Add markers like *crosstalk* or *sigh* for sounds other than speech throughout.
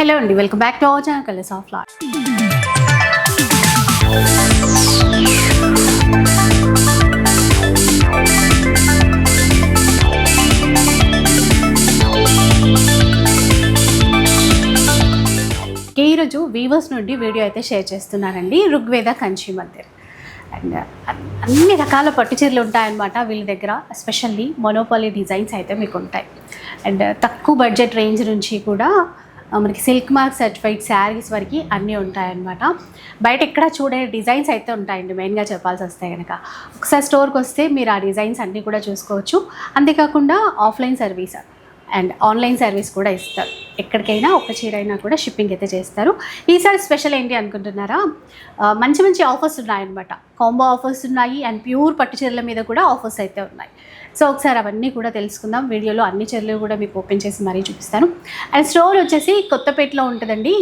Hello అండి welcome back to our channel colours of lot ఈరోజు weavers నుండి video అయితే షేర్ చేస్తున్నానండి ఋగ్వేద కంచి మందిర్. అండ్ అన్ని రకాల పట్టు చీరలు ఉంటాయన్నమాట వీళ్ళ దగ్గర ఎస్పెషల్లీ మొనోపాలి డిజైన్స్ అయితే మీకు ఉంటాయి. అండ్ తక్కువ బడ్జెట్ రేంజ్ నుంచి కూడా మనకి సిల్క్ మార్క్ సర్టిఫైడ్ శారీస్ వరకు అన్నీ ఉంటాయన్నమాట. బయట ఎక్కడ చూడే డిజైన్స్ అయితే ఉంటాయండి మెయిన్గా చెప్పాల్సి వస్తే కనుక ఒకసారి స్టోర్కి వస్తే మీరు ఆ డిజైన్స్ అన్నీ కూడా చూసుకోవచ్చు. అంతేకాకుండా offline service and online service కూడా ఇస్తారు. ఎక్కడికైనా ఒక చీర అయినా కూడా షిప్పింగ్ అయితే చేస్తారు. ఈసారి స్పెషల్ ఏంటి అనుకుంటున్నారా? మంచి మంచి ఆఫర్స్ ఉన్నాయన్నమాట. కాంబో ఆఫర్స్ ఉన్నాయి అండ్ ప్యూర్ పట్టు చీరల మీద కూడా ఆఫర్స్ అయితే ఉన్నాయి. సో ఒకసారి అవన్నీ కూడా తెలుసుకుందాం. వీడియోలో అన్ని చీరలు కూడా మీకు ఓపెన్ చేసి మరీ చూపిస్తాను. అండ్ స్టోర్ వచ్చేసి కొత్తపేటలో ఉంటుందండి.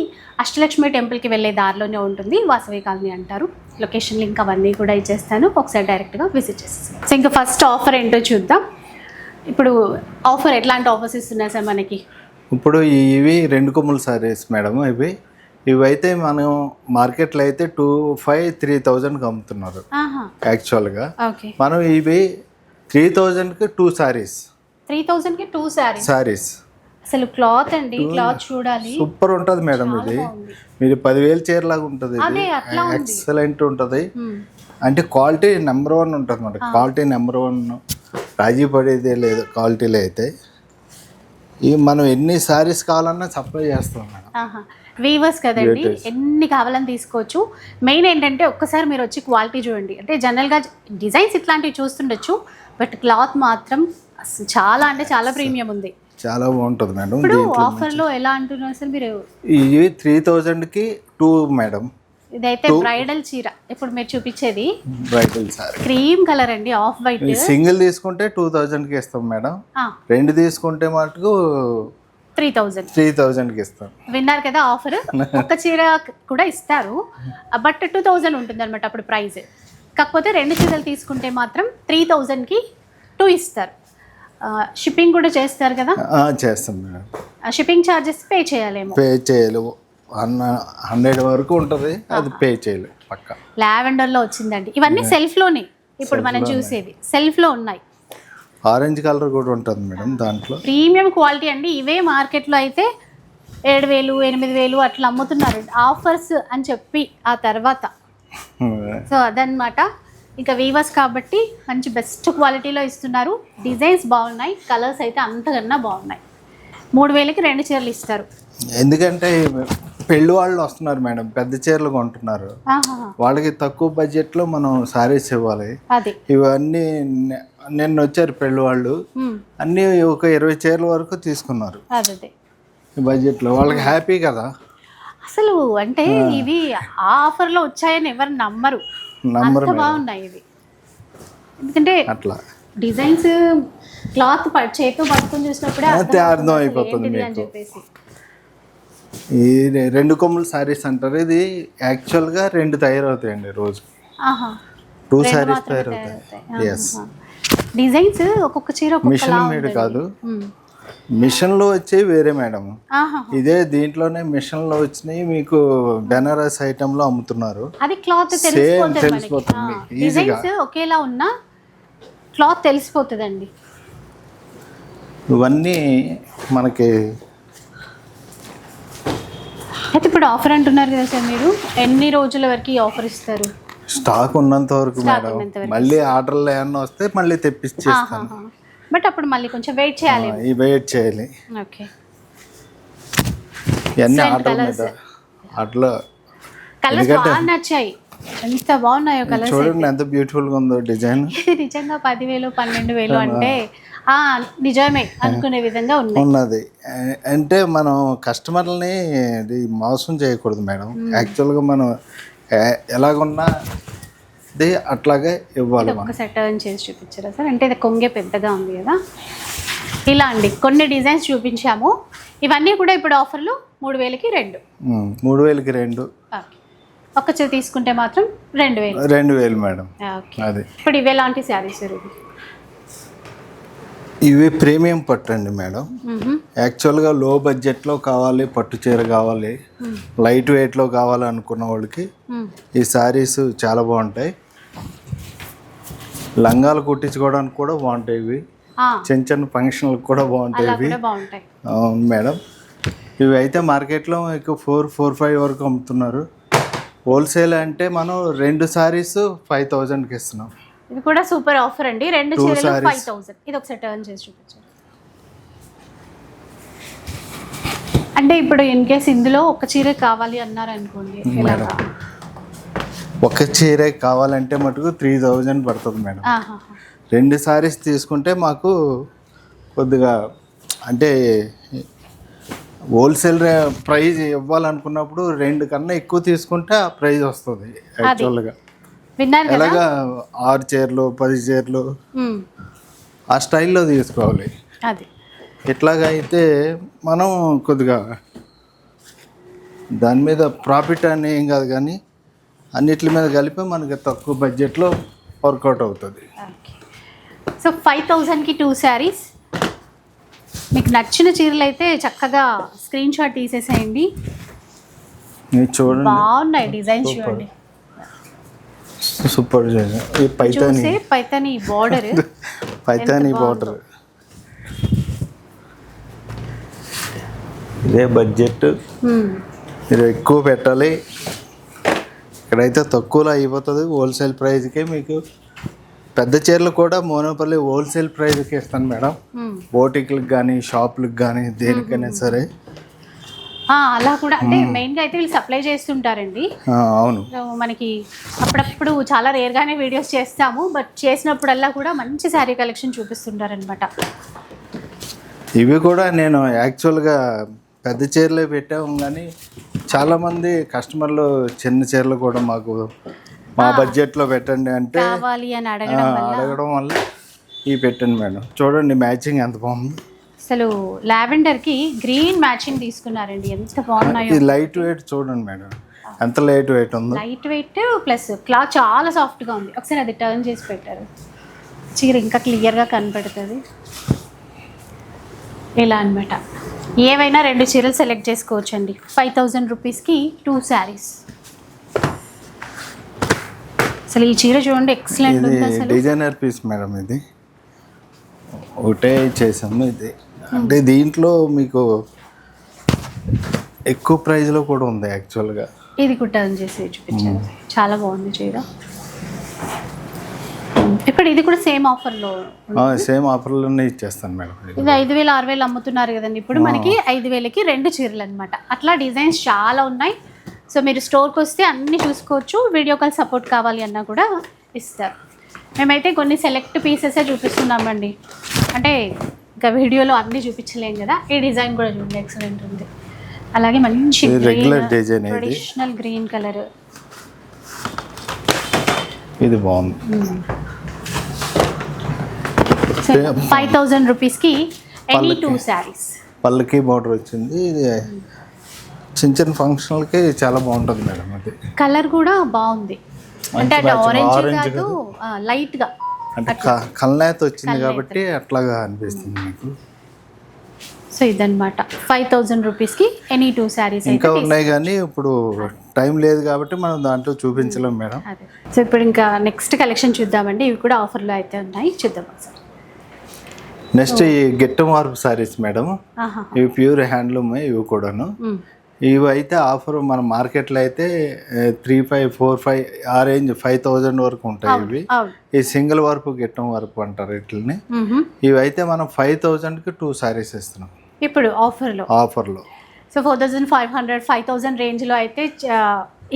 అష్టలక్ష్మి టెంపుల్కి వెళ్ళే దారిలోనే ఉంటుంది. వాసవి కాలనీ అంటారు. లొకేషన్ లింక్ అవన్నీ కూడా ఇచ్చేస్తాను. ఒకసారి డైరెక్ట్గా విజిట్ చేసేస్తాను సో ఇంకా ఫస్ట్ ఆఫర్ ఏంటో చూద్దాం. ఇప్పుడు ఆఫర్ ఎట్లాంటి ఆఫర్స్ ఇస్తున్నారు సార్ మనకి? ఇప్పుడు ఇవి రెండు కొమ్ముల సారీస్ మేడం ఇవి. ఇవి అయితే మనం మార్కెట్లో అయితే టూ ఫైవ్ త్రీ థౌజండ్కి అమ్ముతున్నారు. యాక్చువల్గా. మనం ఇవి త్రీ థౌజండ్కి టూ సారీస్ త్రీ థౌజండ్కి టూ శారీ సారీస్ అసలు క్లాత్ అండి క్లాత్ చూడాలి. సూపర్ ఉంటుంది మేడం ఇది. మీరు పదివేలు చీరలాగా ఉంటుంది ఎక్సలెంట్ ఉంటుంది. అంటే క్వాలిటీ నెంబర్ వన్ ఉంటుంది మేడం క్వాలిటీ నెంబర్ వన్ రాజీ పడేదే లేదు క్వాలిటీలో అయితే. ఇవి మనం ఎన్ని సారీస్ కావాలన్నా సప్లై చేస్తాం మేడం. ఆహా. వీవర్స్ కదండి. ఎన్ని కావాలని తీసుకోవచ్చు. మెయిన్ ఏంటంటే ఒక్కసారి మీరు వచ్చి క్వాలిటీ చూడండి. అంటే జనరల్గా డిజైన్స్ ఇట్లాంటివి చూస్తుండొచ్చు బట్ క్లాత్ మాత్రం చాలా అంటే చాలా ప్రీమియం ఉంది. చాలా బాగుంటుంది మేడం ఇప్పుడు ఆఫర్లో ఎలా అంటున్నారు సార్ మీరు? ఇవి త్రీ థౌజండ్కి టూ మేడం. ఇదైతే బ్రైడల్ చీర. ఇప్పుడు మీరు చూపించేది. Bridal sorry. క్రీమ్ కలర్ అండి ఆఫ్ వైట్. సింగిల్ తీసుకుంటే టూ థౌజండ్కి ఇస్తాం మేడం. రెండు తీసుకుంటే మటుకు త్రీ థౌజండ్. త్రీ థౌజండ్కి ఇస్తాం. విన్నారు కదా ఆఫర్? *laughs* ఒక చీర కూడా ఇస్తారు. బట్ టూ థౌజండ్ ఉంటుంది అనమాట అప్పుడు ప్రైస్. కాకపోతే రెండు చీరలు తీసుకుంటే మాత్రం త్రీ థౌజండ్కి టూ ఇస్తారు. షిప్పింగ్ కూడా చేస్తారు కదా? ఆ, చేస్తాం మేడం. షిప్పింగ్ ఛార్జెస్ పే చేయాలేమో. పే చేయాలి హండ్రెడ్ వరకు ఉంటుంది అది పే చేయాలి పక్క. లావెండర్లో వచ్చిందండి. ఇవన్నీ సెల్ఫ్లోనే ఇప్పుడు మనం చూసేది సెల్ఫ్లో ఉన్నాయి. ఆరెంజ్ కలర్ కూడా ఉంటుంది మేడం దాంట్లో. ప్రీమియం క్వాలిటీ అండి. ఇవే మార్కెట్లో అయితే ఏడు వేలు ఎనిమిది వేలు అట్లా అమ్ముతున్నారు. ఆఫర్స్ అని చెప్పి ఆ తర్వాత. సో అదనమాట ఇంకా వీవర్స్ కాబట్టి మంచి బెస్ట్ క్వాలిటీలో ఇస్తున్నారు. డిజైన్స్ బాగున్నాయి కలర్స్ అయితే అంతకన్నా బాగున్నాయి. మూడు వేలకి రెండు చీరలు ఇస్తారు. ఎందుకంటే పెళ్ళి వాళ్ళు వస్తున్నారు మేడం పెద్ద చీరలు కొంటున్నారు. వాళ్ళకి తక్కువ బడ్జెట్లో మనం సారీస్ ఇవ్వాలి. ఇవన్నీ నిన్న- వచ్చారు పెళ్ళి వాళ్ళు. అన్నీ ఒక ఇరవై చీరల వరకు తీసుకున్నారు. ఈ బడ్జెట్లో వాళ్ళకి హ్యాపీ కదా? అసలు అంటే ఇవి ఆ ఆఫర్లో వచ్చాయని ఎవరు నమ్మరు. అంత బాగున్నాయి ఇవి. ఎందుకంటే అట్లా. డిజైన్స్ క్లాత్ చేతితో పట్టుకొని చూసినప్పుడే అర్థం అయిపోతుంది అని. చెప్పేసి. ఈ రెండు కొమ్ముల సారీస్ అంటారు. ఇది యాక్చువల్గా రెండు తయారవుతాయండి రోజు. టూ సారీస్ మాత్రమే తయారవుతాయి. ఎస్. డిజైన్స్ ఒక్కొక్క చీర మిషన్ మేడ్. కాదు. మిషన్లో వచ్చేవి వేరే మేడం ఇదే దీంట్లోనే మిషన్లో వచ్చినాయి మీకు బెనారస్ ఐటెంలో అమ్ముతున్నారు. అది క్లాత్ సేమ్ తెలిసిపోతుంది ఈజీగా డిజైన్స్ ఒకేలా ఉన్నా క్లాత్ తెలిసిపోతుందండి. ఇవన్నీ మనకి అయితే ఇప్పుడు ఆఫర్ అంటున్నారు కదా సార్ మీరు? ఎన్ని రోజుల వరకు ఈ ఆఫర్ ఇస్తారు? స్టాక్ ఉన్నంత వరకు మేడం. మళ్ళీ ఆర్డర్లు ఏమన్నా వస్తే మళ్ళీ తెప్పించేస్తాను బట్ అప్పుడు మళ్ళీ కొంచెం వెయిట్ చేయాలి. ఈ వెయిట్ చేయాలి. ఓకే. ఇవన్నీ ఆర్డర్ మీద అట్లా కలర్స్ బాగా నచ్చాయి. ఎంత బాగున్నాయో కలర్స్ చూడండి ఎంత బ్యూటిఫుల్గా ఉందో డిజైన్. ఇది *laughs* నిజంగా పదివేలు పన్నెండు వేలు అంటే నిజమే అనుకునే విధంగా ఉన్నది. అంటే మనం కస్టమర్లని ఇది మోసం చేయకూడదు మేడం. యాక్చువల్గా మనం ఎలాగున్నా ఇది అట్లాగే ఇవ్వాలి మనం. ఒక్కసారి టర్న్ చేసి చూపించారా సార్? అంటే ఇది కొంగే పెద్దగా ఉంది కదా? ఇలా అండి కొన్ని డిజైన్స్ చూపించాము. ఇవన్నీ కూడా ఇప్పుడు ఆఫర్లు మూడు వేలకి రెండు. మూడు వేలకి రెండు. ఒక తీసుకుంటే మాత్రం రెండు వేలు. రెండు వేలు మేడం. అది. ఇప్పుడు ఇవి ఎలాంటి శారీస్ ఇవి ప్రీమియం పట్టు అండి మేడం. యాక్చువల్గా లో బడ్జెట్లో కావాలి పట్టు చీర కావాలి లైట్ వెయిట్లో కావాలి అనుకున్న వాళ్ళకి. ఈ శారీస్ చాలా బాగుంటాయి. లంగాలు కుట్టించుకోవడానికి కూడా బాగుంటాయి ఇవి. చిన్న చిన్న ఫంక్షన్లకు కూడా బాగుంటాయి ఇవి. అవును మేడం. ఇవి అయితే మార్కెట్లో మీకు ఫోర్ ఫోర్ ఫైవ్ వరకు అమ్ముతున్నారు. హోల్సేల్ అంటే మనం రెండు సారీస్ ఫైవ్ థౌజండ్కి ఇస్తున్నాం. ఇది కూడా సూపర్ ఆఫర్ అండి. రెండు చీరలు. ఫైవ్ థౌసండ్ ఇది ఒకసారి టర్న్ చేసి చూపించండి. అంటే ఇప్పుడు ఇన్ కేస్ ఇందులో ఒక చీర కావాలి అన్నారు అనుకోండి ఒక చీర కావాలంటే మటుకు త్రీ థౌజండ్ పడుతుంది మేడం. రెండు సారీస్ తీసుకుంటే మాకు కొద్దిగా అంటే హోల్సేల్ ప్రైజ్ ఇవ్వాలనుకున్నప్పుడు రెండు కన్నా ఎక్కువ తీసుకుంటే ఆ ప్రైజ్ వస్తుంది యాక్చువల్గా విన్నారు ఎలాగా? ఆరు చీరలు పది చీరలు. ఆ స్టైల్లో తీసుకోవాలి. అది. ఇట్లాగా అయితే మనం కొద్దిగా దాని మీద ప్రాఫిట్ అని ఏం కాదు కానీ అన్నిటి మీద కలిపి మనకి తక్కువ బడ్జెట్లో వర్కౌట్ అవుతుంది. సో ఫైవ్ థౌజండ్కి టూ శారీస్. మీకు నచ్చిన చీరలు అయితే చక్కగా స్క్రీన్ షాట్ తీసేసేయండి. చూడండి. బాగున్నాయి డిజైన్స్ చూడండి. సూపర్. ఈ పైతాని. పైతని బార్డర్ పైతాని ఎంత బార్డర్ ఇదే బడ్జెట్ మీరు ఎక్కువ పెట్టాలి. ఇక్కడైతే తక్కువలో అయిపోతుంది హోల్సేల్ ప్రైస్కే మీకు. పెద్ద చీరలు కూడా మోనోపల్లి హోల్సేల్ ప్రైస్కి ఇస్తాను మేడం. బోటిక్లకు కానీ షాపులకు కానీ దేనికైనా సరే. అలా కూడా. అంటే మెయిన్గా అయితే వీళ్ళు సప్లై చేస్తుంటారండి. అవును. మనకి అప్పుడప్పుడు చాలా రేర్గానే వీడియోస్ చేస్తాము. బట్ చేసినప్పుడల్లా కూడా మంచి శారీ కలెక్షన్ చూపిస్తుంటారనమాట ఇవి కూడా నేను యాక్చువల్గా పెద్ద చీరలే పెట్టాము కానీ చాలామంది కస్టమర్లు చిన్న చీరలు కూడా మాకు మా బడ్జెట్లో పెట్టండి అంటే కావాలి అని ఆ, అడగడం వల్ల. అడగడం వల్ల ఇవి పెట్టండి మేడం. చూడండి మ్యాచింగ్ ఎంత బాగుంది. అసలు లావెండర్కి గ్రీన్ మ్యాచింగ్ తీసుకున్నారండి. ఎంత బాగున్నాయో. ఇది లైట్ వెయిట్ చూడండి మేడం. ఎంత లైట్ వెయిట్ ఉందో. లైట్ వెయిట్ ప్లస్ క్లాత్ చాలా సాఫ్ట్గా ఉంది. ఒకసారి అది టర్న్ చేసి పెట్టారు. చీర ఇంకా క్లియర్గా కనపడుతుంది. ఇలా అన్నమాట. ఏవైనా రెండు చీరలు సెలెక్ట్ చేసుకోవచ్చు అండి ఫైవ్ థౌజండ్ రూపీస్కి టూ శారీస్ అసలు ఈ చీర చూడండి ఎక్సలెంట్ ఇది ఉంది అసలు. డిజైనర్ పీస్ మేడం ఇది. ఒకటే చేసాము ఇది. అంటే దీంట్లో మీకు ఎక్కువ ప్రైస్లో కూడా ఉంది యాక్చువల్గా ఇది కూడా టర్న్ చేసి చూపించారు చాలా బాగుంది చీర. ఇప్పుడు ఇది కూడా సేమ్ ఆఫర్లో సేమ్ ఆఫర్లోనే ఇచ్చేస్తాను మేడం. ఇది. ఇది ఐదు వేలు ఆరు వేలు అమ్ముతున్నారు కదండి. ఇప్పుడు మనకి ఐదు వేలకి రెండు చీరలు అనమాట అట్లా డిజైన్స్ చాలా ఉన్నాయి. సో మీరు స్టోర్కి వస్తే అన్ని చూసుకోవచ్చు. వీడియో కాల్ సపోర్ట్ కావాలి అన్నా కూడా ఇస్తారు. మేమైతే కొన్ని సెలెక్ట్ పీసెసే చూపిస్తున్నామండి. అంటే ఇంకా వీడియోలో అన్నీ చూపించలేం కదా ఈ డిజైన్ కూడా చూడండి ఎక్సలెంట్ ఉంది. అలాగే మంచి design ఇది. ట్రెడిషనల్ గ్రీన్ కలర్ ఇది బాగుంది. ఫైవ్ థౌజండ్ రూపీస్కి ఎనీ టూ శారీస్ పళ్ళకి బార్డర్ వచ్చింది. ఇది చిన్న చిన్న ఫంక్షన్లకి చాలా బాగుంటుంది మేడం అది. కలర్ కూడా బాగుంది. అంటే ఆరెంజ్ కాదు లైట్గా అంటే క- కల్నేత వచ్చింది కాబట్టి అట్లాగా అనిపిస్తుంది మీకు సో ఇదన్నమాట. ఫైవ్ థౌజండ్ రూపీస్కి ఎనీ టూ శారీస్ ఇంకా ఉన్నాయి కానీ ఇప్పుడు టైం లేదు కాబట్టి మనం దాంట్లో చూపించలేం మేడం. అదే. సో ఇప్పుడు ఇంకా నెక్స్ట్ కలెక్షన్ చూద్దామండి. ఇవి కూడా ఆఫర్లో అయితే ఉన్నాయి. చూద్దాం ఒకసారి. నెక్స్ట్ ఈ గిట్ట మార్పు సారీస్ మేడం. ఇవి ప్యూర్ హ్యాండ్లూమ్ ఇవి కూడాను. మ్మ్. ఇవి అయితే ఆఫర్ మన మార్కెట్లో అయితే త్రీ ఫైవ్ ఫోర్ ఫైవ్ ఆ రేంజ్ ఫైవ్ థౌజండ్ వరకు ఉంటాయి ఇవి. ఈ సింగిల్ వరకు గిట్టం వరకు అంటారు వీటిని మ్మ్హ. ఇవి అయితే మనం ఫైవ్ థౌజండ్కి టూ సారీస్ ఇస్తున్నాం ఇప్పుడు ఆఫర్లో. ఆఫర్లో. So four thousand five hundred five thousand రేంజ్లో అయితే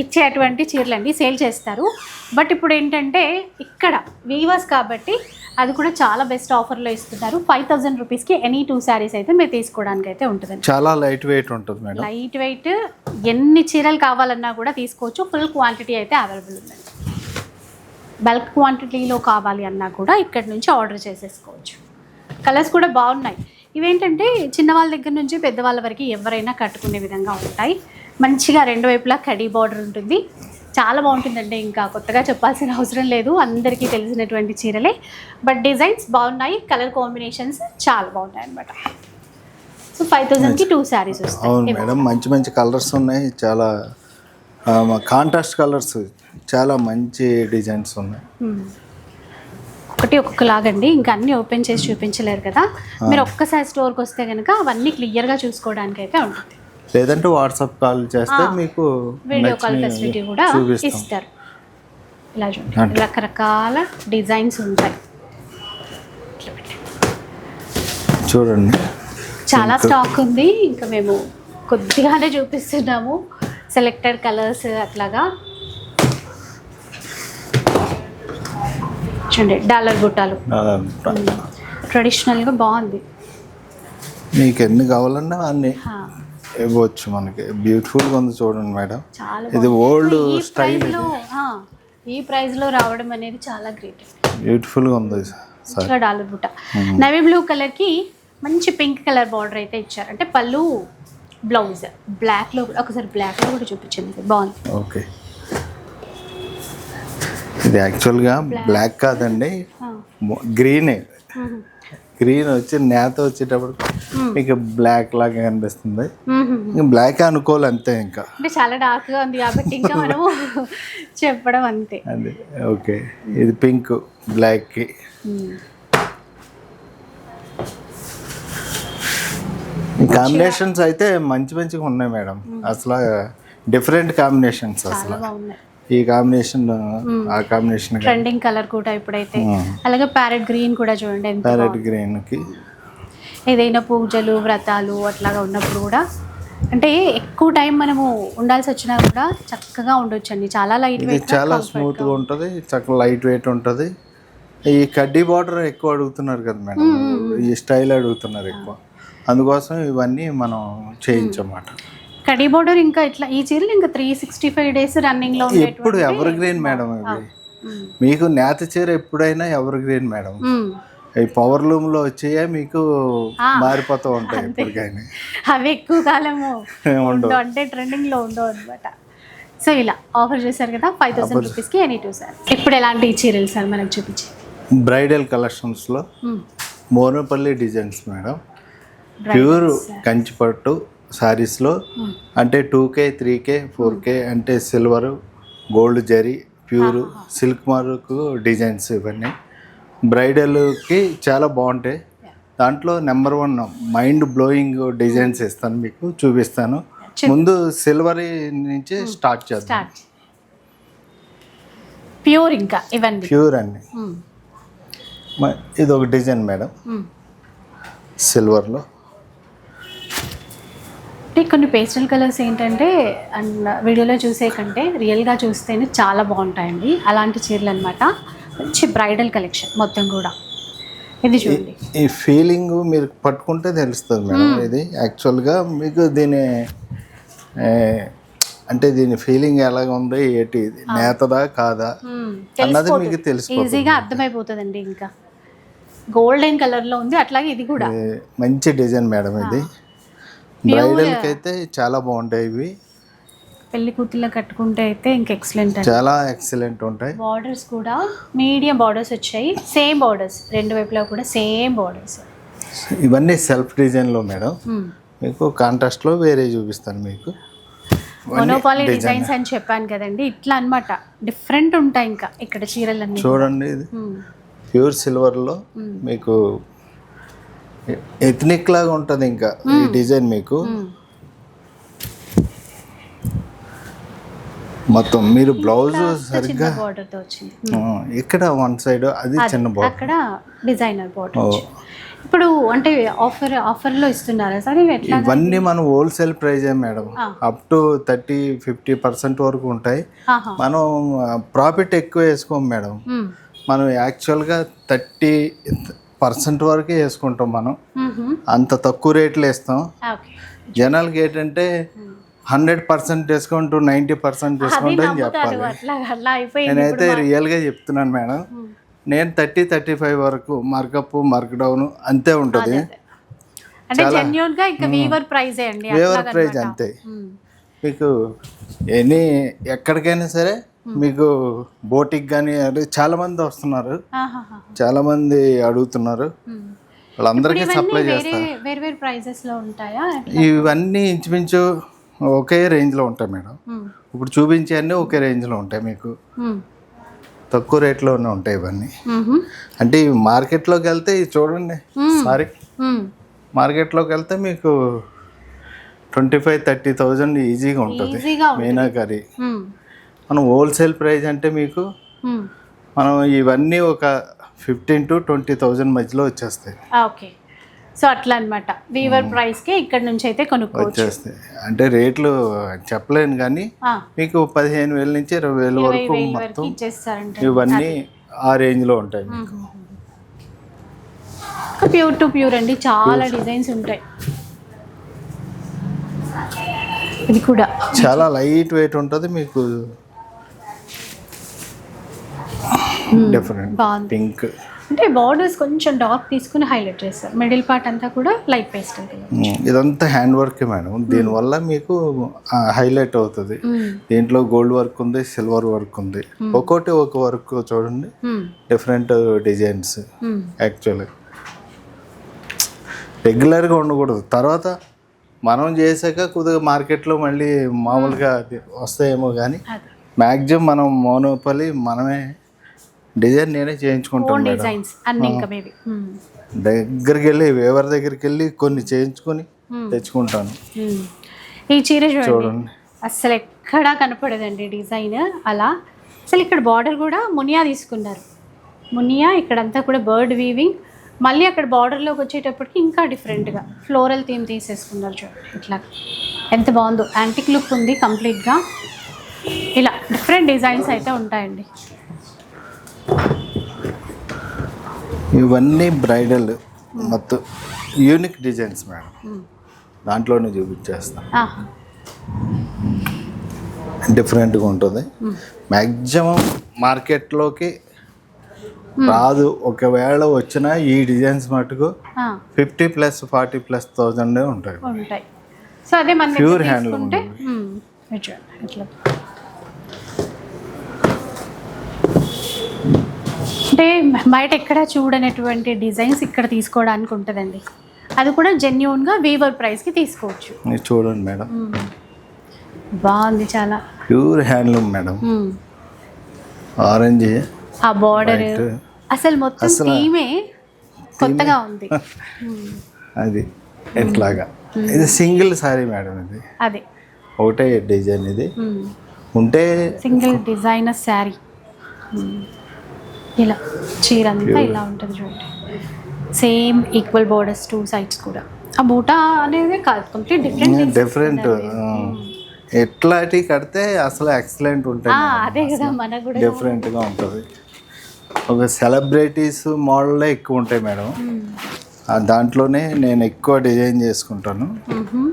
ఇచ్చేటువంటి చీరలు అండి సేల్ చేస్తారు. బట్ ఇప్పుడు ఏంటంటే ఇక్కడ వీవర్స్ కాబట్టి అది కూడా చాలా బెస్ట్ ఆఫర్లో ఇస్తున్నారు. ఫైవ్ థౌజండ్ రూపీస్కి ఎనీ టూ శారీస్ అయితే మీరు తీసుకోవడానికి అయితే ఉంటుందండి. చాలా లైట్ వెయిట్ ఉంటుంది మేడం. లైట్ వెయిట్ ఎన్ని చీరలు కావాలన్నా కూడా తీసుకోవచ్చు. ఫుల్ క్వాంటిటీ అయితే అవైలబుల్ ఉందండి బల్క్ క్వాంటిటీలో కావాలి అన్నా కూడా ఇక్కడ నుంచి ఆర్డర్ చేసేసుకోవచ్చు. కలర్స్ కూడా బాగున్నాయి. ఇవేంటంటే చిన్నవాళ్ళ దగ్గర నుంచి పెద్దవాళ్ళ వరకు ఎవరైనా కట్టుకునే విధంగా ఉంటాయి. మంచిగా రెండు వైపులా కడీ బార్డర్ ఉంటుంది. చాలా బాగుంటుందండి ఇంకా కొత్తగా చెప్పాల్సిన అవసరం లేదు అందరికీ తెలిసినటువంటి చీరలే. బట్ డిజైన్స్ బాగున్నాయి కలర్ కాంబినేషన్స్ చాలా బాగున్నాయి అనమాట సో ఫైవ్ థౌజండ్కి టూ శారీస్ అవును వస్తాయి మేడం మంచి మంచి కలర్స్ ఉన్నాయి చాలా కాంట్రాస్ట్ కలర్స్ చాలా మంచి డిజైన్స్ ఉన్నాయి. ఒకటి ఒక్కొక్క లాగండి ఇంకా అన్ని ఓపెన్ చేసి చూపించలేరు కదా. మీరు ఒక్కసారి స్టోర్కి వస్తే కనుక అవన్నీ క్లియర్గా చూసుకోవడానికి అయితే ఉంటుంది. లేదంటే వాట్సాప్ కాల్ చేస్తే మీకు వీడియో కాల్ ఫెసిలిటీ కూడా ఇస్తారు. ఇలా చూడండి. రకరకాల డిజైన్స్ ఉంటాయి. చూడండి. చాలా స్టాక్ ఉంది. ఇంకా మేము కొద్దిగానే చూపిస్తున్నాము. సెలెక్టెడ్ కలర్స్ అట్లాగా. చూడండి డాలర్ బుట్టాలు. ట్రెడిషనల్గా బాగుంది. మీకు ఎన్ని కావాలన్నా అన్ని. ఇవ్వచ్చు మనకి. బ్యూటిఫుల్గా ఉంది చూడండి మేడం. చాలా ఇది ఓల్డ్ స్టైల్ ఈ ప్రైస్లో రావడం అనేది చాలా గ్రేట్ బ్యూటిఫుల్గా ఉంది సార్. డాలర్ బుట్ట. నవీ బ్లూ కలర్కి మంచి పింక్ కలర్ బార్డర్ అయితే ఇచ్చారు. అంటే పళ్ళు బ్లౌజ్ బ్లాక్లో ఒకసారి బ్లాక్లో కూడా చూపించింది బాగుంది. ఓకే. ఇది యాక్చువల్గా బ్లాక్ కాదండి. గ్రీనే. గ్రీన్ వచ్చి నేత వచ్చేటప్పుడు మీకు బ్లాక్ లాగా కనిపిస్తుంది. మ్మ్. ఇంకా బ్లాక్ అనుకోవాలి అంతే ఇంకా. అంటే చాలా డార్క్గా ఉంది కాబట్టి ఇంకా మనము *laughs* చెప్పడం అంతే. అది ఓకే ఇది పింక్ బ్లాక్కి మ్మ్. ఈ కాంబినేషన్స్ అయితే మంచి మంచిగా ఉన్నాయి మేడం. అసలు డిఫరెంట్ కాంబినేషన్స్ అసలు. ఈ కాంబినేషన్ ఆ కాంబినేషన్ ట్రెండింగ్ కలర్ కూడా ఇప్పుడైతే. అలాగే ప్యారెట్ గ్రీన్ కూడా చూడండి ప్యారెట్ గ్రీన్కి ఏదైనా పూజలు వ్రతాలు అట్లాగా ఉన్నప్పుడు కూడా అంటే ఎక్కువ టైం మనము ఉండాల్సి వచ్చినా కూడా చక్కగా ఉండొచ్చండి. చాలా లైట్ వెయిట్ చాలా స్మూత్గా ఉంటుంది చక్కగా లైట్ వెయిట్ ఉంటుంది. ఈ కడ్డీ బార్డర్ ఎక్కువ అడుగుతున్నారు కదా మేడం ఈ స్టైల్ అడుగుతున్నారు ఎక్కువ. అందుకోసం ఇవన్నీ మనం చేయించమాట. కడీ బోర్డర్ ఇంకా ఇట్లా ఈ చీరలు ఇంకా త్రీ సిక్స్టీ ఫైవ్ డేస్ రన్నింగ్లో ఎప్పుడు ఎవర్ గ్రీన్ మేడం. మీకు నేత చీర ఎప్పుడైనా ఎవర్ గ్రీన్ మేడం. ఈ పవర్ లూమ్లో వచ్చాయే మీకు మారిపోతూ ఉంటాయి ఎప్పటికైనా. అవి ఎక్కువ కాలము ఉండవు. అంటే ట్రెండింగ్లో ఉండవు అనమాట సో ఇలా ఆఫర్ చేశారు కదా ఫైవ్ థౌసండ్ రూపీస్కి ఎనీ టూ సార్ ఇప్పుడు ఎలాంటి చీరలు సార్ మనకు చూపించి? బ్రైడల్ కలెక్షన్స్లో మోనపల్లి డిజైన్స్ మేడం ప్యూర్ కంచిపట్టు సారీస్లో అంటే two K three K four K అంటే silver gold zari pure silk mark designs ఇవన్నీ. బ్రైడల్కి చాలా బాగుంటాయి. దాంట్లో number one mind blowing designs ఇస్తాను మీకు చూపిస్తాను. ముందు సిల్వర్ నుంచి స్టార్ట్ చేద్దాం. స్టార్ట్. ప్యూర్ ఇంకా ఇవన్నీ ప్యూర్ అండి ఇది ఒక డిజైన్ మేడం. మ్మ్. సిల్వర్లో. అంటే కొన్ని పేస్టల్ కలర్స్ ఏంటంటే అండ్ వీడియోలో చూసే కంటే రియల్గా చూస్తేనే చాలా బాగుంటాయండి. అలాంటి చీరలు అనమాట మంచి బ్రైడల్ కలెక్షన్ మొత్తం కూడా. ఇది చూడండి. ఈ ఫీలింగ్ మీరు పట్టుకుంటే తెలుస్తుంది మేడం ఇది. యాక్చువల్గా మీకు దీని అంటే దీని ఫీలింగ్ ఎలాగ ఉంది ఏంటి ఇది నేతదా కాదా. అన్నది మీకు తెలిసిపోతుంది. ఈజీగా అర్థమైపోతుందండి ఇంకా. గోల్డెన్ కలర్లో ఉంది అట్లాగే ఇది కూడా. మంచి డిజైన్ మేడం ఇది. బ్రైడల్కి అయితే చాలా బాగుంటాయి ఇవి. పెళ్ళి కూతుర్లో కట్టుకుంటే అయితే ఇంకా ఎక్సలెంట్ చాలా ఎక్సలెంట్ ఉంటాయి. బార్డర్స్ కూడా మీడియం బార్డర్స్ వచ్చాయి. సేమ్ బార్డర్స్ రెండు వైపులా కూడా సేమ్ బార్డర్స్ ఇవన్నీ సెల్ఫ్ డిజైన్లో మేడం. మీకు కాంట్రాస్ట్లో వేరే చూపిస్తాను మీకు. మొనోపాలి డిజైన్స్ అని చెప్పాను కదండి ఇట్లా అన్నమాట. డిఫరెంట్ ఉంటాయి ఇంకా ఇక్కడ చీరలన్నీ. చూడండి ఇది. ప్యూర్ సిల్వర్లో మీకు ఎథనిక్ లాగా ఉంటుంది ఇంకా ఈ డిజైన్ మీకు. మ్మ్. మొత్తం మీరు బ్లౌజ్ సరిగ్గా ఇక్కడ వన్ సైడ్? అది చిన్న బార్డర్ అక్కడ డిజైనర్ బార్డర్ ఇప్పుడు అంటే ఆఫర్ ఆఫర్లో ఇస్తున్నారా సార్? ఇవన్నీ మనం wholesale ప్రైజే madam. Up to thirty fifty percent వరకు ఉంటాయి. మనం ప్రాఫిట్ ఎక్కువ వేసుకోం మేడం. మనం యాక్చువల్గా థర్టీ పర్సెంట్ వరకే వేసుకుంటాం మనం. అంత తక్కువ రేట్లు వేస్తాం. జనాలకి ఏంటంటే hundred percent discount ninety percent discount అని చెప్పాలి. నేనైతే రియల్గా చెప్తున్నాను మేడం. నేను థర్టీ థర్టీ ఫైవ్ వరకు మార్కప్ మార్క్ డౌన్ అంతే ఉంటుంది. వీవర్ ప్రైజే అంతే. మీకు ఎనీ ఎక్కడికైనా సరే మీకు బోటికి కానీ అది చాలామంది వస్తున్నారు ఆహాహా. చాలామంది అడుగుతున్నారు. వాళ్ళందరికీ సప్లై చేస్తారు ఇవన్నీ ఇంచుమించు ఒకే రేంజ్లో ఉంటాయి మేడం. ఇప్పుడు చూపించే అన్నీ ఒకే రేంజ్లో ఉంటాయి మీకు. తక్కువ రేట్లోనే ఉంటాయి ఇవన్నీ. అంటే ఇవి మార్కెట్లోకి వెళ్తే చూడండి సారీ. మార్కెట్లోకి వెళ్తే మీకు ట్వంటీ ఫైవ్ థర్టీ థౌజండ్ ఈజీగా ఉంటుంది. మీనాకరి. మనం హోల్సేల్ ప్రైస్ అంటే మీకు మ్మ్. మనం ఇవన్నీ ఒక ఫిఫ్టీన్ టు ట్వంటీ థౌజండ్ మధ్యలో వచ్చేస్తాయి. ఓకే. సో అట్లా అనమాట వీవర్ ప్రైస్కి ఇక్కడ నుంచి అయితే కొనుక్కోవచ్చు. అంటే రేట్లు చెప్పలేను కానీ మీకు పదిహేను వేల నుంచి ఇరవై వేల వరకు మొత్తం ఇవన్నీ ఆ రేంజ్లో ఉంటాయి మీకు. ప్యూర్ టు ప్యూర్ అండి. చాలా డిజైన్స్ ఉంటాయి. ఇది కూడా. చాలా లైట్ వెయిట్ ఉంటుంది మీకు. డిఫరెంట్ బాగుంది. పింక్ అంటే బార్డర్స్ కొంచెం డార్క్ తీసుకుని హైలైట్ చేస్తారు. మిడిల్ పార్ట్ అంతా కూడా లైట్ పేస్ట్ ఇదంతా హ్యాండ్ వర్క్ మేడం దీనివల్ల మీకు హైలైట్ అవుతుంది. దీంట్లో గోల్డ్ వర్క్ ఉంది సిల్వర్ వర్క్ ఉంది. ఒక్కోటి ఒక వర్క్ చూడండి. డిఫరెంట్ డిజైన్స్ యాక్చువల్లీ రెగ్యులర్గా ఉండకూడదు. తర్వాత మనం చేసాక కొద్దిగా మార్కెట్లో మళ్ళీ మామూలుగా వస్తాయేమో కానీ మ్యాక్సిమం మనం మోనోపలి మనమే డిజైన్ నేనే చేయించుకుంటాం ఓన్ మేడం. డిజైన్స్ అన్ని ఇంకా మేబీ. దగ్గరికి వెళ్ళి ఎవరి దగ్గరికి వెళ్ళి కొన్ని చేయించుకొని తెచ్చుకుంటాను. ఈ చీర చూడండి. అస్సలు ఎక్కడా కనపడదండి డిజైన్ అలా. అసలు ఇక్కడ బార్డర్ కూడా మునియా తీసుకున్నారు. మునియా ఇక్కడంతా కూడా బర్డ్ వీవింగ్. మళ్ళీ అక్కడ బార్డర్లోకి వచ్చేటప్పటికి ఇంకా డిఫరెంట్గా. ఫ్లోరల్ థీమ్ తీసేసుకున్నారు చూడండి. ఇట్లా. ఎంత బాగుందో. యాంటిక్ లుక్ ఉంది కంప్లీట్గా. ఇలా డిఫరెంట్ డిజైన్స్ అయితే ఉంటాయండి. ఇవన్నీ బ్రైడల్ మొత్తం యూనిక్ డిజైన్స్ మేడం. దాంట్లోనే చూపించేస్తాను. డిఫరెంట్గా ఉంటుంది. మ్యాక్సిమం మార్కెట్లోకి రాదు. ఒకవేళ వచ్చినా ఈ డిజైన్స్ మటుకు ఫిఫ్టీ ప్లస్ ఫార్టీ ప్లస్ థౌజండే ఉంటాయి. ఉంటాయి. సో అదే మన దగ్గర Pure handloom తీసుకుంటే మ్మ్. ఇది చూడండి ఇట్లా అంటే బయట ఎక్కడ చూడనటువంటి డిజైన్స్ ఇక్కడ తీసుకోవడానికి ఉంటుందండి. అది కూడా జెన్యున్గా వీవర్ ప్రైస్కి తీసుకోవచ్చు. చూడండి మేడం. బాగుంది చాలా. Pure handloom madam. మ్మ్. ఆరెంజ్ ఆ బార్డర్. అసలు మొత్తం అసలు- థీమే కొత్తగా ఉంది. *laughs* అది ఎట్లాగా? ఇది సింగిల్ సారీ మేడం ఇది. అదే. ఒకటే డిజైన్ ఇది. ఉంటే సింగిల్ డిజైనర్ శారీ ఇలా. చీర అంతా ఇలా ఉంటుంది చూడండి. Same equal borders two sides కూడా. ఆ బూటా అనేది కాదు కంప్లీట్ డిఫరెంట్ డిఫరెంట్ ఎట్లాంటి కడితే అసలు ఎక్సలెంట్ ఉంటాయి అదే కదా మనకు కూడా డిఫరెంట్గా ఉంటుంది. ఒక సెలబ్రిటీస్ మోడల్లే ఎక్కువ ఉంటాయి మేడం. ఆ దాంట్లోనే నేను ఎక్కువ డిజైన్ చేసుకుంటాను. మ్మ్హమ్.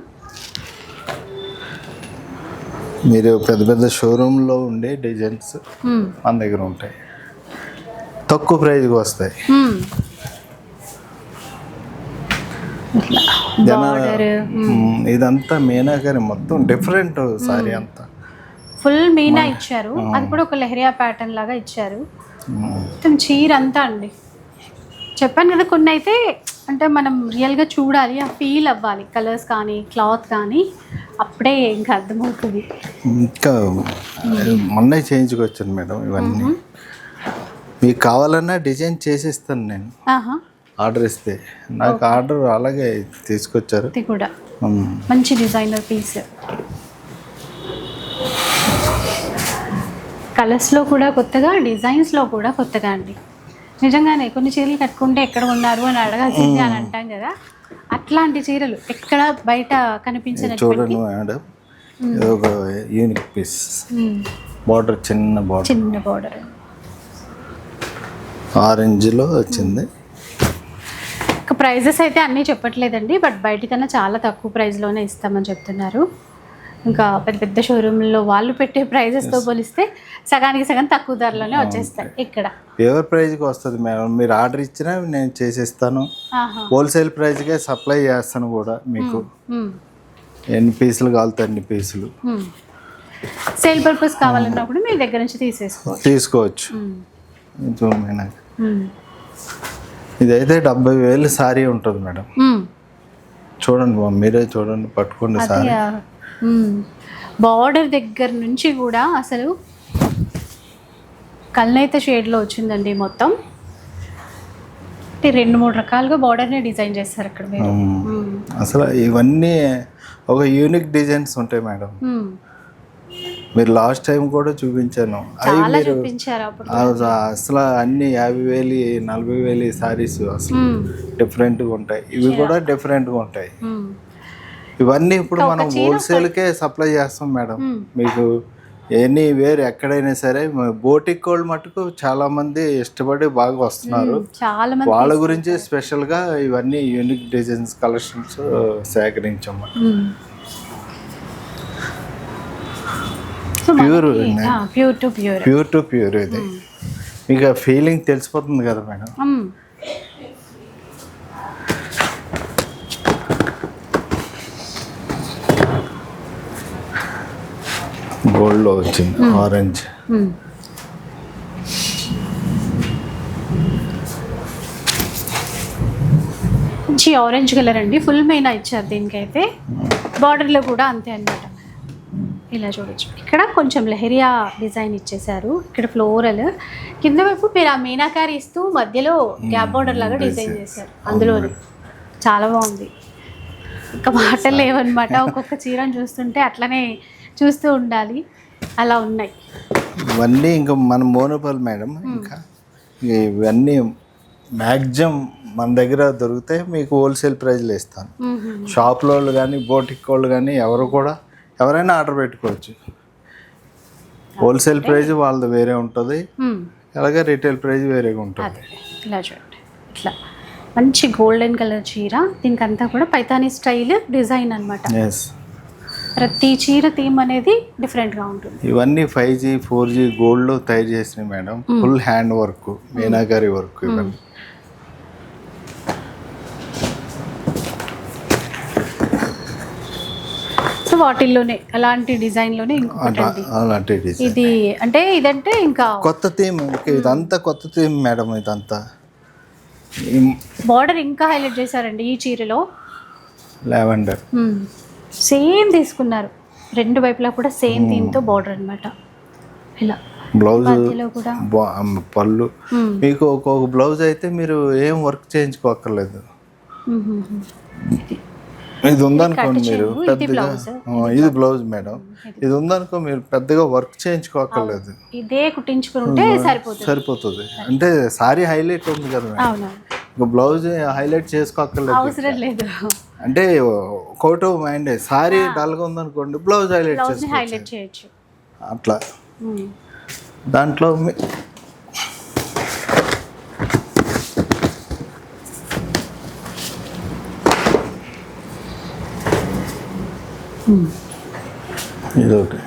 మీరు పెద్ద పెద్ద షోరూంలో ఉండే డిజైన్స్ మ్మ్. మన దగ్గర ఉంటాయి. తక్కువ ప్రైజ్కి వస్తాయి. ఇదంతా మీనాకరి మొత్తం డిఫరెంట్ సారీ అంతా. ఫుల్ మీనా ఇచ్చారు. అది కూడా ఒక లెహరియా ప్యాటర్న్ లాగా ఇచ్చారు. మొత్తం చీర అంతా అండి. చెప్పాను కదా కొన్ని అయితే అంటే మనం రియల్గా చూడాలి ఆ ఫీల్ అవ్వాలి. కలర్స్ కానీ క్లాత్ కానీ అప్పుడే ఇంకా అర్థమవుతుంది. ఇంకా మొన్నే చేయించుకొచ్చాను మేడం ఇవన్నీ. మీకు కావాలన్నా డిజైన్ చేసిస్తాను నేను. ఆహా. ఆర్డర్ ఇస్తే. నాకు ఆర్డర్ అలాగే తీసుకొచ్చారు. కూడా మంచి డిజైనర్ పీస్. కలర్స్లో కూడా కొత్తగా డిజైన్స్లో కూడా కొత్తగా అండి. నిజంగానే కొన్ని చీరలు కట్టుకుంటే ఎక్కడ ఉన్నారు అని అడగాల్సింది అని అంటాం కదా. అట్లాంటి చీరలు ఎక్కడ బయట కనిపించినటువంటి చూడండి మేడం. ఒక యూనిక్ పీస్. బార్డర్ చిన్న బార్డర్ చిన్న బార్డర్ ఆరెంజ్లో వచ్చింది. ఇంకా ప్రైజెస్ అయితే అన్నీ చెప్పట్లేదండి బట్ బయటికన్నా చాలా తక్కువ ప్రైస్లోనే ఇస్తామని చెప్తున్నారు. ఇంకా పెద్ద పెద్ద షోరూంలో వాళ్ళు పెట్టే ప్రైజెస్తో పోలిస్తే సగానికి సగం తక్కువ ధరలోనే వచ్చేస్తాయి ఇక్కడ. ఎవరి ప్రైజ్కి వస్తుంది మేడం. మీరు ఆర్డర్ ఇచ్చినా నేను చేసిస్తాను. హోల్సేల్ ప్రైజ్కే సప్లై చేస్తాను కూడా మీకు. ఎన్ని పీసులు కావాలితే అన్ని పీసులు. సేల్ పర్పస్ కావాలన్నప్పుడు మీ దగ్గర నుంచి తీసేసుకోవచ్చు. తీసుకోవచ్చు. ఇదైతే డెబ్బై వేలు సారీ ఉంటుంది మేడం. చూడండి మా మీరే చూడండి పట్టుకోండి సారీ. బార్డర్ దగ్గర నుంచి కూడా అసలు కల్నైతే షేడ్లో వచ్చిందండి మొత్తం. అంటే రెండు మూడు రకాలుగా బార్డర్ని డిజైన్ చేస్తారు మీరు. మ్మ్. అసలు ఇవన్నీ ఒక యూనిక్ డిజైన్స్ ఉంటాయి మేడం. మీరు లాస్ట్ టైం కూడా చూపించాను. అవి మీరు అసలు అన్ని యాభై వేలు నలభై వేలు సారీస్ అసలు. డిఫరెంట్గా ఉంటాయి. ఇవి కూడా డిఫరెంట్గా ఉంటాయి. ఇవన్నీ ఇప్పుడు మనం హోల్సేల్కే సప్లై చేస్తాం మేడం. మీకు ఎనీ వేరు ఎక్కడైనా సరే బోటిక్ వాళ్ళు మటుకు చాలా మంది ఇష్టపడి బాగా వస్తున్నారు. వాళ్ళ గురించి స్పెషల్గా ఇవన్నీ యూనిక్ డిజైన్స్ కలెక్షన్స్ సేకరించాము ఆ, pure to pure pure to pure ఇది. మీకు ఫీలింగ్ తెలిసిపోతుంది కదా మేడం. గోల్డ్లో వచ్చింది ఆరెంజ్. మంచి ఆరెంజ్ కలర్ అండి. ఫుల్ మెయిన్ ఇచ్చారు దీనికైతే. బార్డర్లో కూడా అంతే అన్నమాట. ఇలా చూడొచ్చు. ఇక్కడ కొంచెం లెహరియా డిజైన్ ఇచ్చేసారు ఇక్కడ ఫ్లోరల్. కింద వైపు మీరు ఆ మీనాకారి ఇస్తూ మధ్యలో గ్యాప్ బార్డర్ లాగా డిజైన్ చేశారు. అందులోనే చాలా బాగుంది. ఇంకా మాటలు లేవన్నమాట ఒక్కొక్క చీరను చూస్తుంటే అట్లనే చూస్తూ ఉండాలి. అలా ఉన్నాయి. ఇవన్నీ ఇంకా మన మోనోపల్ మేడం ఇంకా ఇవన్నీ మ్యాక్సిమం మన దగ్గర దొరికితే మీకు హోల్సేల్ ప్రైజ్లో ఇస్తాను. షాప్లో వాళ్ళు కానీ బోటిక్ వాళ్ళు కానీ ఎవరు కూడా ఎవరైనా ఆర్డర్ పెట్టుకోవచ్చు. హోల్సేల్ ప్రైజ్ వాళ్ళది వేరే ఉంటుంది. అలాగే రీటైల్ ప్రైజ్ వేరేగా ఉంటుంది. ఇలా చూడండి. ఇట్లా. మంచి గోల్డెన్ కలర్ చీర. దీనికి అంతా కూడా పైతానీ స్టైల్ డిజైన్ అన్నమాట. ఎస్ ప్రతి చీర థీమ్ అనేది డిఫరెంట్గా ఉంటుంది. ఇవన్నీ ఫైవ్ జీ ఫోర్ జీ గోల్డ్లో తయారు చేసినాయి మేడం. ఫుల్ హ్యాండ్ వర్క్ మీనాకారి వర్క్ ఇవన్నీ. వాటిల్లోనే అలాంటి డిజైన్లోనే ఇంకొకటి అట్లా అండి. అలాంటి డిజైన్. ఇది అంటే ఇదంటే ఇంకా కొత్త థీమ్ ఇదంతా కొత్త థీమ్ మేడం ఇదంతా. బార్డర్ ఇంకా హైలైట్ చేశారండి ఈ చీరలో. లావెండర్ సేమ్ తీసుకున్నారు. రెండు వైపులా కూడా సేమ్ దీంతో బార్డర్ అన్నమాట. ఇలా. బ్లౌజ్ పళ్ళు. మీకు ఒక్కొక్క బ్లౌజ్ అయితే మీరు ఏం వర్క్ చేయించుకోక్కర్లేదు. ఇది ఉందనుకోండి మీరు పెద్దగా ఇది బ్లౌజ్ మేడం ఇది. ఉందనుకో మీరు పెద్దగా వర్క్ చేయించుకోక్కర్లేదు. ఇదే కుట్టించుకుంటే సరిపోతుంది. సరిపోతుంది. అంటే సారీ హైలైట్ ఉంది కదా మేడం బ్లౌజ్ హైలైట్ చేసుకోక్కర్లేదు. అవసరం లేదు. అంటే కోటో మైండ్ సారీ డల్గా ఉందనుకోండి బ్లౌజ్ హైలైట్ చేసుకోవచ్చు. చేయొచ్చు. అట్లా. దాంట్లో మీ- ఇది ఒకటి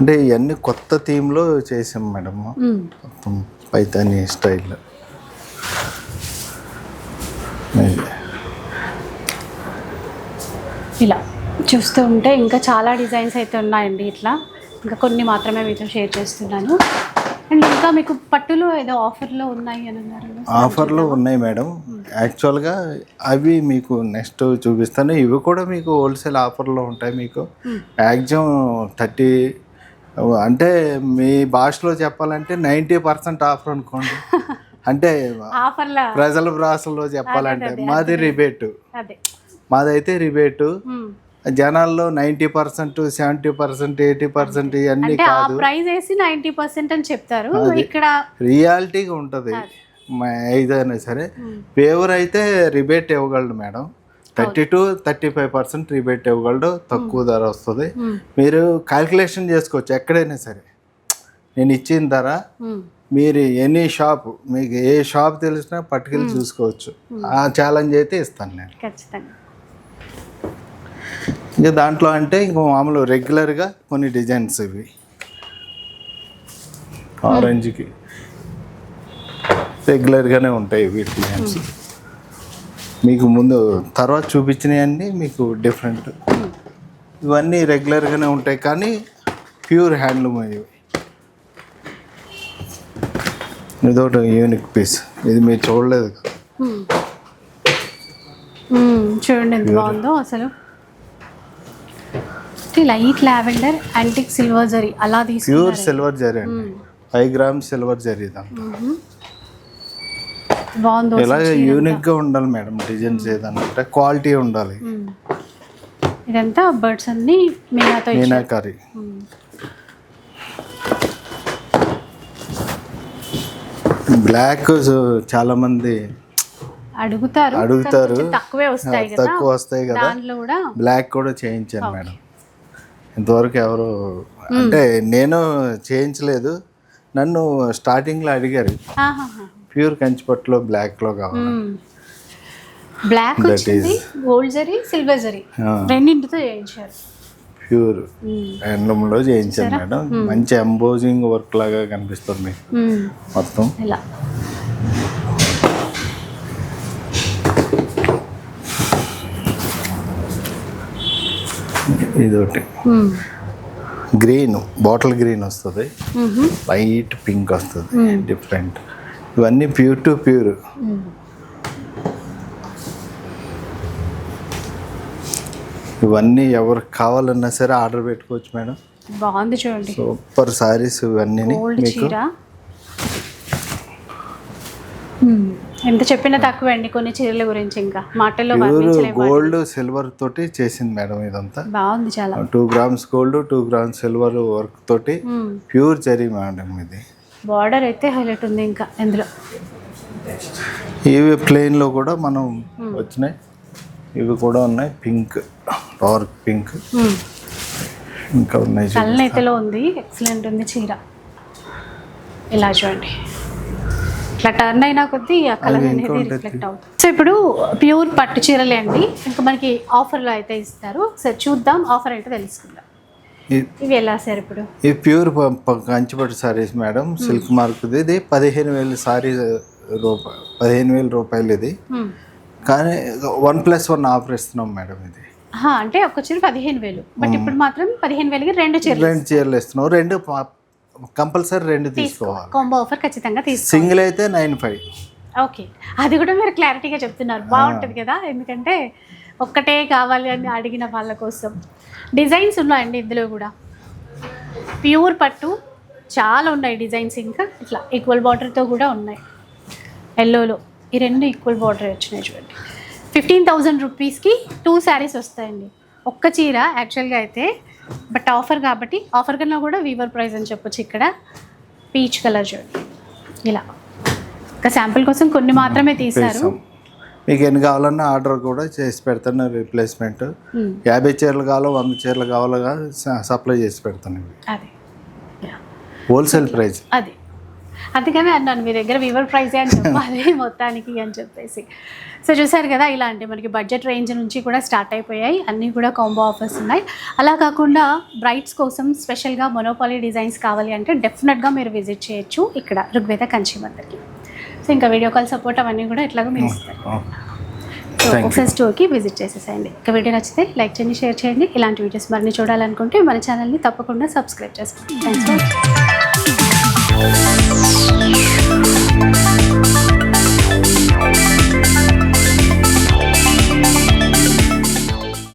అంటే ఇవన్నీ కొత్త థీమ్లో చేసాం మేడం. మొత్తం పైతాని స్టైల్లో. ఇలా. చూస్తూ ఉంటే ఇంకా చాలా డిజైన్స్ అయితే ఉన్నాయండి ఇట్లా. ఇంకా కొన్ని మాత్రమే మీతో షేర్ చేస్తున్నాను. అండ్ ఇంకా మీకు పట్టులో ఏదో ఆఫర్లో ఉన్నాయి అని అన్నారు? ఆఫర్లు ఉన్నాయి మేడం. యాక్చువల్గా అవి మీకు నెక్స్ట్ చూపిస్తాను. ఇవి కూడా మీకు హోల్సేల్ ఆఫర్లో ఉంటాయి మీకు. మ్యాక్సిమం థర్టీ అంటే మీ భాషలో చెప్పాలంటే నైంటీ పర్సెంట్ ఆఫర్ అనుకోండి. *laughs* అంటే ప్రజల భాషలో చెప్పాలంటే మాది రిబేటు. మాదైతే రిబేటు. మ్మ్. జనాల్లో ninety percent seventy percent eighty percent ఇవన్నీ కాదు. ప్రైస్ వేసి నైంటీ పర్సెంట్ అని చెప్తారు. ఇక్కడ రియాలిటీగా ఉంటుంది. ఏదైనా సరే. పేవర్ అయితే రిబేట్ ఇవ్వగలడు madam. Thirty two thirty five percent rebate ఇవ్వగలడు. తక్కువ ధర వస్తుంది. మీరు క్యాల్కులేషన్ చేసుకోవచ్చు. ఎక్కడైనా సరే. నేను ఇచ్చిన ధర. మీరు ఎనీ షాప్ మీకు ఏ షాప్ తెలిసినా పట్టుకెళ్ళి చూసుకోవచ్చు. ఆ ఛాలెంజ్ అయితే ఇస్తాను నేను. ఖచ్చితంగా. ఇంకా దాంట్లో అంటే ఇంకో మామూలు రెగ్యులర్గా కొన్ని డిజైన్స్ ఇవి. ఆరెంజ్కి. రెగ్యులర్గానే ఉంటాయి ఇవి డిజైన్స్. మీకు ముందు తర్వాత చూపించినవన్నీ మీకు డిఫరెంట్. ఇవన్నీ రెగ్యులర్గానే ఉంటాయి కానీ ప్యూర్ హ్యాండ్లూమ్ ఇవి. ఇదొకటి యూనిక్ పీస్. ఇది మీరు చూడలేదు. చూడండి ఎంత బాగుందో అసలు. లైట్ లావెండర్ యాంటిక్ సిల్వర్ జరీ అలా ప్యూర్ తీసుకున్నారు సిల్వర్ జరీ అండి. ఫైవ్ గ్రామ్స్ సిల్వర్ జరీ బాగుందో ఇలాగే యూనిక్గా ఉండాలి మేడం డిజైన్స్ ఏదన్నా క్వాలిటీ ఉండాలి. మ్మ్. ఇదంతా బర్డ్స్ అన్ని మీనాతో మీనాకారి. బ్లాక్ చాలా మంది అడుగుతారు అడుగుతారు. తక్కువే వస్తాయి కదా. తక్కువ వస్తాయి కదా. బ్లాక్ కూడా చేయించాను మేడం. ఇంతవరకు ఎవరు అంటే నేను చేయించలేదు. నన్ను స్టార్టింగ్లో అడిగారు. ప్యూర్ కంచిపట్టులో బ్లాక్లో కావాలి. బ్లాక్ వచ్చింది గోల్డ్ జరీ సిల్వర్ జరీ. రెండింటితో చేయించారు. ప్యూర్. హ్యాండ్లూమ్లో చేయించాను మేడం. మంచి ఎంబోజింగ్ వర్క్ లాగా కనిపిస్తుంది మీకు. మొత్తం. ఇలా. ఇదొకటి. గ్రీన్ బాటిల్ గ్రీన్ వస్తుంది. లైట్ పింక్ వస్తుంది. డిఫరెంట్. ఇవన్నీ ప్యూర్ టు ప్యూర్. ఇవన్నీ ఎవరికి కావాలన్నా సరే ఆర్డర్ పెట్టుకోవచ్చు మేడం. బాగుంది చూడండి. సూపర్ సారీస్ ఇవన్నీ మీకు. ఎంత చెప్పినా తక్కువే అండి కొన్ని చీరల గురించి ఇంకా. మాటల్లో గోల్డ్ సిల్వర్ తోటి చేసింది మేడం ఇదంతా. బాగుంది చాలా. Two grams gold two grams silver work తోటి ప్యూర్ జరీ మేడం ఇది. బార్డర్ అయితే హైలైట్ ఉంది ఇంకా ఇందులో. ఇవి ప్లెయిన్లో కూడా మనం వచ్చినాయి. ఇవి కూడా ఉన్నాయి. Pink dark pink. ఇంకా ఉన్నాయి. కళ్ళనైతేలో ఉంది. ఎక్సలెంట్ ఉంది చీర. ఇలా చూడండి. ఇట్లా టర్న్ అయినా కొద్దీ ఆ కలర్ అనేది. రిఫ్లెక్ట్ అవుతుంది. సో ఇప్పుడు ప్యూర్ పట్టు చీరలే అండి. ఇంకా మనకి ఆఫర్లో అయితే ఇస్తారు. సరే చూద్దాం. ఆఫర్ అయితే తెలుసుకుందాం. ఇవి ఎలా సార్ ఇప్పుడు? ఇది ప్యూర్ కంచిపట్టు సారీస్ మేడం. సిల్క్ మార్క్ది ఇది పదిహేను వేలు సారీ రూపాయ పదిహేను వేల రూపాయలు ఇది. మ్మ్. కానీ వన్ ప్లస్ వన్ ఆఫర్ ఇస్తున్నాం మేడం ఇది. అంటే ఒక చీర పదిహేను వేలు. బట్ ఇప్పుడు మాత్రం పదిహేను వేలకి రెండు చీరలు రెండు చీరలు ఇస్తున్నాం. రెండు కంపల్సరీ రెండు తీసుకోవాలి. కాంబో ఆఫర్ ఖచ్చితంగా తీసుకో. సింగిల్ అయితే నైన్ ఫైవ్ ఓకే అది కూడా మీరు క్లారిటీగా చెప్తున్నారు. బాగుంటుంది కదా? ఎందుకంటే ఒక్కటే కావాలి అని అడిగిన వాళ్ళ కోసం. డిజైన్స్ ఉన్నాయండి ఇందులో కూడా. ప్యూర్ పట్టు చాలా ఉన్నాయి డిజైన్స్ ఇంకా. ఇట్లా ఈక్వల్ బార్డర్తో కూడా ఉన్నాయి. ఎల్లోలో ఈ రెండు ఈక్వల్ బార్డర్ వచ్చినాయి చూడండి. ఫిఫ్టీన్ థౌజండ్ రూపీస్కి టూ శారీస్ వస్తాయండి. ఒక్క చీర యాక్చువల్గా అయితే బట్ ఆఫర్ కాబట్టి ఆఫర్ కన్నా కూడా వీవర్ ప్రైస్ అని చెప్పొచ్చు ఇక్కడ. పీచ్ కలర్ చూడండి ఇలా. ఒక శాంపుల్ కోసం కొన్ని మాత్రమే తీశారు. మీకు ఎన్ని కావాలన్నా ఆర్డర్ కూడా చేసి పెడతాను రీప్లేస్మెంట్ మ్మ్. యాభై చీరలు కావాలో వంద చీరలు కావాలో సప్లై చేసి పెడతాను. అది. హోల్సేల్ ప్రైస్ అది. అందుకనే అన్నాను మీ దగ్గర వివర్ ప్రైజే అని చెప్పాలి మొత్తానికి అని చెప్పేసి. సో చూసారు కదా ఇలాంటి మనకి బడ్జెట్ రేంజ్ నుంచి కూడా స్టార్ట్ అయిపోయాయి. అన్నీ కూడా కాంబో ఆఫర్స్ ఉన్నాయి. అలా కాకుండా బ్రైట్స్ కోసం స్పెషల్గా మొనోపాలీ డిజైన్స్ కావాలి అంటే డెఫినెట్గా మీరు విజిట్ చేయొచ్చు ఇక్కడ ఋగ్వేద కంచి మందిర్కి. సో ఇంకా వీడియో కాల్ సపోర్ట్ అవన్నీ కూడా ఎట్లాగో మీరు ఇస్తారు. సో. ఒకసారి స్టోర్కి విజిట్ చేసేసేయండి. ఇక వీడియో నచ్చితే లైక్ చేయండి షేర్ చేయండి. ఇలాంటి వీడియోస్ మరిన్ని చూడాలనుకుంటే మన ఛానల్ని తప్పకుండా సబ్స్క్రైబ్ చేసుకోండి. Thanks for Thank you.